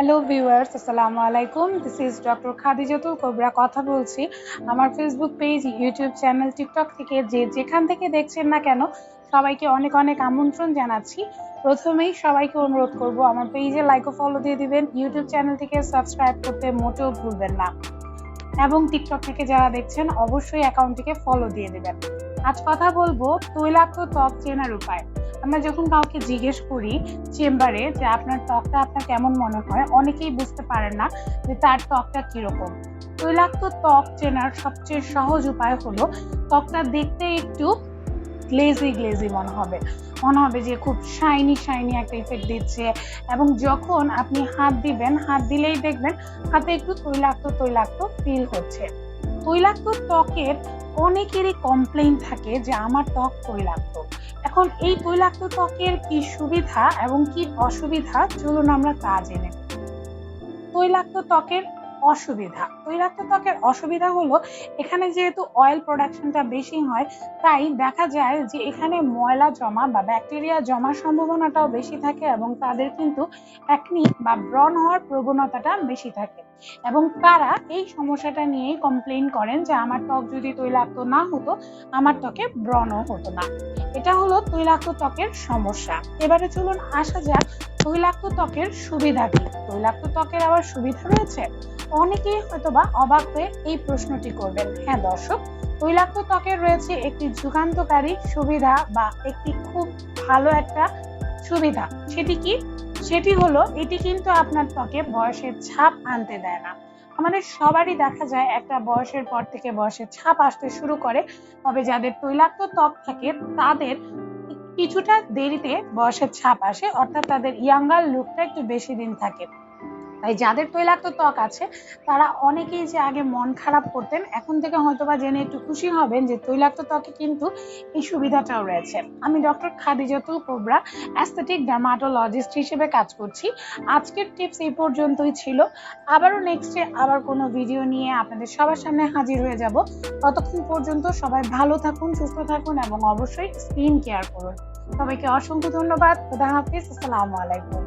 Hello viewers আসসালামু আলাইকুম this is doctor Khadijatul Kobra কথা বলছি আমার Facebook page YouTube channel TikTok থেকে। যে যেখান থেকে দেখছেন না কেন, সবাইকে অনেক অনেক আমন্ত্রণ জানাচ্ছি। প্রথমেই সবাইকে অনুরোধ করব আমার পেজে লাইক ও ফলো দিয়ে দিবেন। ইউটিউব চ্যানেল থেকে সাবস্ক্রাইব করতে মোটেও ভুলবেন না। এবং টিকটক থেকে যারা দেখছেন, অবশ্যই অ্যাকাউন্টটিকে ফলো দিয়ে দেবেন। আজ কথা বলব তৈলাক্ত ত্বক চেনার উপায়। আমরা যখন কাউকে জিজ্ঞেস করি চেম্বারে যে আপনার ত্বকটা আপনার কেমন মনে হয়, অনেকেই বুঝতে পারেন না যে তার ত্বকটা কীরকম। তৈলাক্ত ত্বক চেনার সবচেয়ে সহজ উপায় হলো ত্বকটা দেখতে একটু গ্লেজি গ্লেজি মনে হবে। মনে হবে যে খুব শাইনি শাইনি একটা ইফেক্ট দিচ্ছে এবং যখন আপনি হাত দিবেন, হাত দিলেই দেখবেন হাতে একটু তৈলাক্ত তৈলাক্ত ফিল হচ্ছে। তৈলাক্ত ত্বকের অনেকেরই কমপ্লেন থাকে যে আমার ত্বক তৈলাক্ত। এখন এই তৈলাক্ত ত্বকের কি সুবিধা এবং কি অসুবিধা? চলুন আমরা তা জেনে তৈলাক্ত ত্বকের অসুবিধা। তৈলাক্ত ত্বকের অসুবিধা হলো এখানে যেহেতু অয়েল প্রোডাকশনটা বেশি হয়, তাই দেখা যায় যে এখানে ময়লা জমা বা ব্যাকটেরিয়া জমার সম্ভাবনাটাও বেশি থাকে এবং তাদের কিন্তু একনি বা ব্রণ হওয়ার প্রবণতাটা বেশি থাকে। এবং তারা এই সমস্যাটা নিয়েই কমপ্লেইন করেন যে আমার ত্বক যদি তৈলাক্ত না হতো, আমার ত্বকে ব্রণও হতো না। এটা হলো তৈলাক্ত ত্বকের সমস্যা। এবারে চলুন আসা যাক তৈলাক্ত ত্বকের সুবিধা কি তৈলাক্ত ত্বকের আবার সুবিধা রয়েছে? অনেকেই হয়তোবা অবাক হয়ে এই প্রশ্নটি করবেন। হ্যাঁ দর্শক, তৈলাক্ত ত্বকের রয়েছে একটি যুগান্তকারী সুবিধা বা একটি খুব ভালো একটা সুবিধা। সেটি কি? সেটি হলো, এটি কিন্তু আপনার ত্বকে বয়সের ছাপ আনতে দেয় না। আমাদের সবারই দেখা যায়, একটা বয়সের পর থেকে বয়সের ছাপ আসতে শুরু করে। তবে যাদের তৈলাক্ত ত্বক থাকে, তাদের কিছুটা দেরিতে বয়সের ছাপ আসে, অর্থাৎ তাদের ইয়াঙ্গার লুকটা একটু বেশি দিন থাকে। তাই যাদের তৈলাক্ত ত্বক আছে, তারা অনেকেই যে আগে মন খারাপ করতেন, এখন থেকে হয়তোবা জেনে একটু খুশি হবেন যে তৈলাক্ত ত্বকে কিন্তু এই সুবিধাটাও রয়েছে। আমি doctor Khadijatul Kobra aesthetic dermatologist হিসেবে কাজ করছি। আজকের টিপস এই পর্যন্তই ছিল। আবারও নেক্সটে আবার কোনো ভিডিও নিয়ে আপনাদের সবার সামনে হাজির হয়ে যাব। ততক্ষণ পর্যন্ত সবাই ভালো থাকুন, সুস্থ থাকুন এবং অবশ্যই স্কিন কেয়ার করুন। সবাইকে অসংখ্য ধন্যবাদ। খুদা হাফিজ। আসসালামু আলাইকুম।